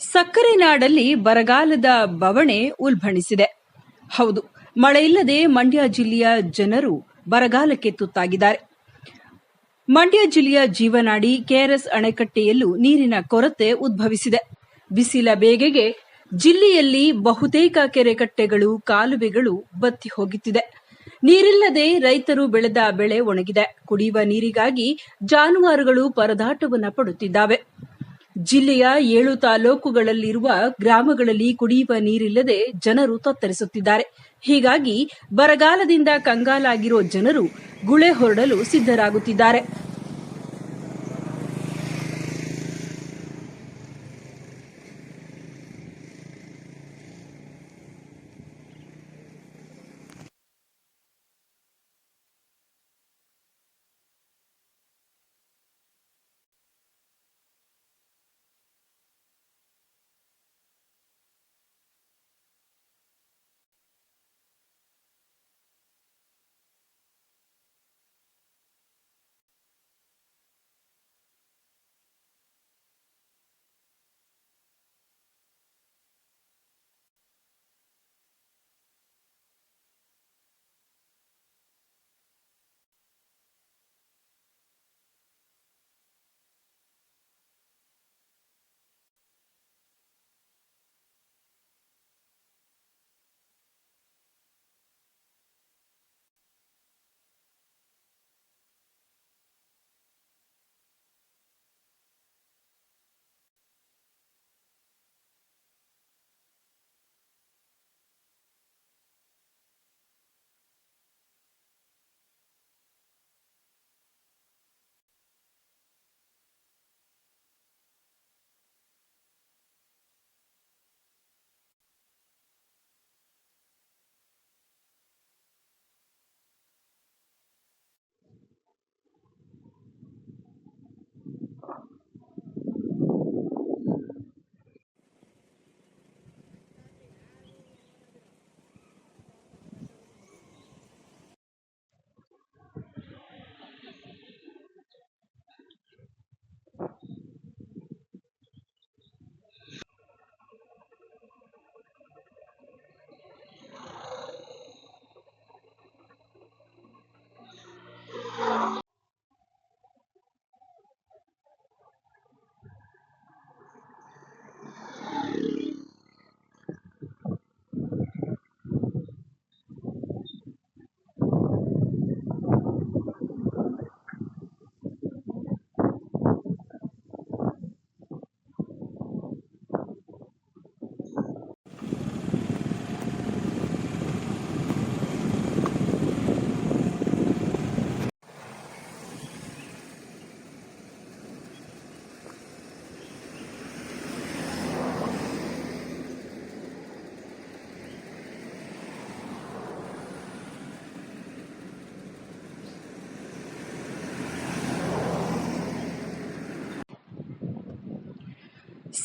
ಸಕ್ಕರೆ ನಾಡಲ್ಲಿ ಬರಗಾಲದ ಬವಣೆ ಉಲ್ಬಣಿಸಿದೆ. ಹೌದು, ಮಳೆಯಿಲ್ಲದೆ ಮಂಡ್ಯ ಜಿಲ್ಲೆಯ ಜನರು ಬರಗಾಲಕ್ಕೆ ತುತ್ತಾಗಿದ್ದಾರೆ. ಮಂಡ್ಯ ಜಿಲ್ಲೆಯ ಜೀವನಾಡಿ ಕೆಆರ್ಎಸ್ ಅಣೆಕಟ್ಟೆಯಲ್ಲೂ ನೀರಿನ ಕೊರತೆ ಉದ್ಭವಿಸಿದೆ. ಬಿಸಿಲ ಬೇಗೆಗೆ ಜಿಲ್ಲೆಯಲ್ಲಿ ಬಹುತೇಕ ಕೆರೆಕಟ್ಟೆಗಳು, ಕಾಲುವೆಗಳು ಬತ್ತಿ ಹೋಗುತ್ತಿದೆ. ನೀರಿಲ್ಲದೆ ರೈತರು ಬೆಳೆದ ಬೆಳೆ ಒಣಗಿದೆ. ಕುಡಿಯುವ ನೀರಿಗಾಗಿ ಜಾನುವಾರುಗಳು ಪರದಾಟವನ್ನು ಪಡುತ್ತಿದ್ದಾವೆ. ಜಿಲ್ಲೆಯ ಏಳು ತಾಲೂಕುಗಳಲ್ಲಿರುವ ಗ್ರಾಮಗಳಲ್ಲಿ ಕುಡಿಯುವ ನೀರಿಲ್ಲದೆ ಜನರು ತತ್ತರಿಸುತ್ತಿದ್ದಾರೆ. ಹೀಗಾಗಿ ಬರಗಾಲದಿಂದ ಕಂಗಾಲಾಗಿರುವ ಜನರು ಗುಳೆ ಹೊರಡಲು ಸಿದ್ಧರಾಗುತ್ತಿದ್ದಾರೆ.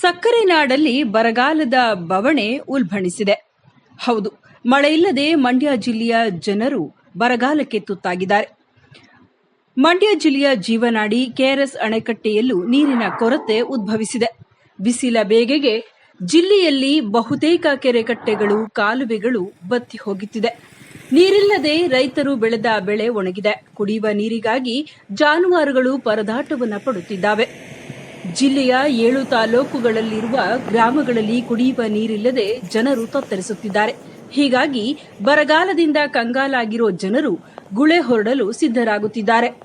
ಸಕ್ಕರೆ ನಾಡಲ್ಲಿ ಬರಗಾಲದ ಬವಣೆ ಉಲ್ಬಣಿಸಿದೆ. ಹೌದು, ಮಳೆಯಿಲ್ಲದೆ ಮಂಡ್ಯ ಜಿಲ್ಲೆಯ ಜನರು ಬರಗಾಲಕ್ಕೆ ತುತ್ತಾಗಿದ್ದಾರೆ. ಮಂಡ್ಯ ಜಿಲ್ಲೆಯ ಜೀವನಾಡಿ ಕೆಆರ್ಎಸ್ ಅಣೆಕಟ್ಟೆಯಲ್ಲೂ ನೀರಿನ ಕೊರತೆ ಉದ್ಭವಿಸಿದೆ. ಬಿಸಿಲ ಬೇಗೆಗೆ ಜಿಲ್ಲೆಯಲ್ಲಿ ಬಹುತೇಕ ಕೆರೆಕಟ್ಟೆಗಳು, ಕಾಲುವೆಗಳು ಬತ್ತಿ ಹೋಗುತ್ತಿದೆ. ನೀರಿಲ್ಲದೆ ರೈತರು ಬೆಳೆದ ಬೆಳೆ ಒಣಗಿದೆ. ಕುಡಿಯುವ ನೀರಿಗಾಗಿ ಜಾನುವಾರುಗಳು ಪರದಾಟವನ್ನು ಪಡುತ್ತಿದ್ದಾವೆ. ಜಿಲ್ಲೆಯ ಏಳು ತಾಲೂಕುಗಳಲ್ಲಿರುವ ಗ್ರಾಮಗಳಲ್ಲಿ ಕುಡಿಯುವ ನೀರಿಲ್ಲದೆ ಜನರು ತತ್ತರಿಸುತ್ತಿದ್ದಾರೆ. ಹೀಗಾಗಿ ಬರಗಾಲದಿಂದ ಕಂಗಾಲಾಗಿರೋ ಜನರು ಗುಳೆ ಹೊರಡಲು ಸಿದ್ಧರಾಗುತ್ತಿದ್ದಾರೆ.